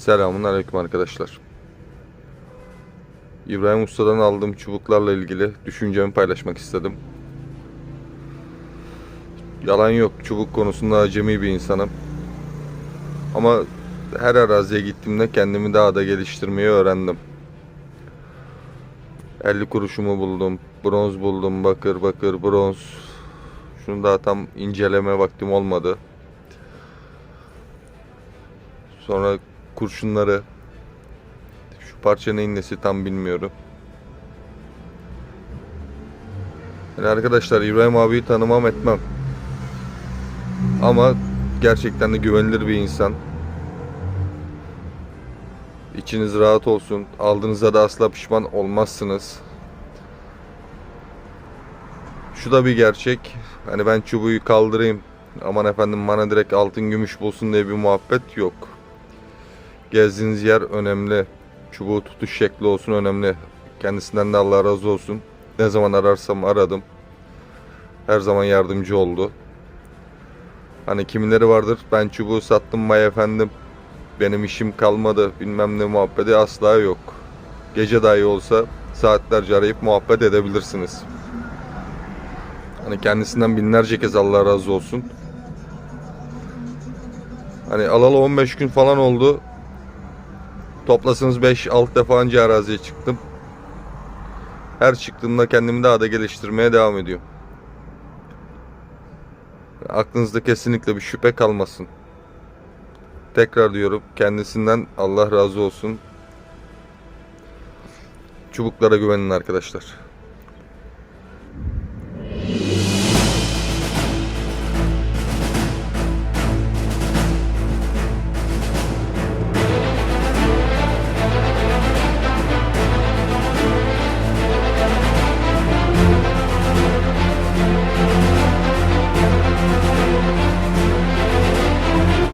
Selamun Aleyküm arkadaşlar. İbrahim Usta'dan aldığım çubuklarla ilgili düşüncemi paylaşmak istedim. Yalan yok, çubuk konusunda acemi bir insanım. Ama her araziye gittiğimde kendimi daha da geliştirmeyi öğrendim. 50 kuruşumu buldum, bronz buldum, bakır bakır bronz. Şunu daha tam inceleme vaktim olmadı. Sonra kurşunları şu parça neyin nesi tam bilmiyorum. Yani arkadaşlar İbrahim abiyi tanımam etmem. Ama gerçekten de güvenilir bir insan. İçiniz rahat olsun. Aldığınızda da asla pişman olmazsınız. Şu da bir gerçek. Hani ben çubuğu kaldırayım. Aman efendim bana direkt altın gümüş bulsun diye bir muhabbet yok. Gezdiğiniz yer önemli. Çubuğu tutuş şekli olsun önemli. Kendisinden de Allah razı olsun. Ne zaman ararsam aradım. Her zaman yardımcı oldu. Hani kimileri vardır ben çubuğu sattım vay efendim. Benim işim kalmadı bilmem ne muhabbeti asla yok. Gece dahi olsa saatlerce arayıp muhabbet edebilirsiniz. Hani kendisinden binlerce kez Allah razı olsun. Hani alalı 15 gün falan oldu. Toplasanız 5-6 defa anca araziye çıktım. Her çıktığımda kendimi daha da geliştirmeye devam ediyorum. Aklınızda kesinlikle bir şüphe kalmasın. Tekrar diyorum kendisinden Allah razı olsun. Çubuklara güvenin arkadaşlar.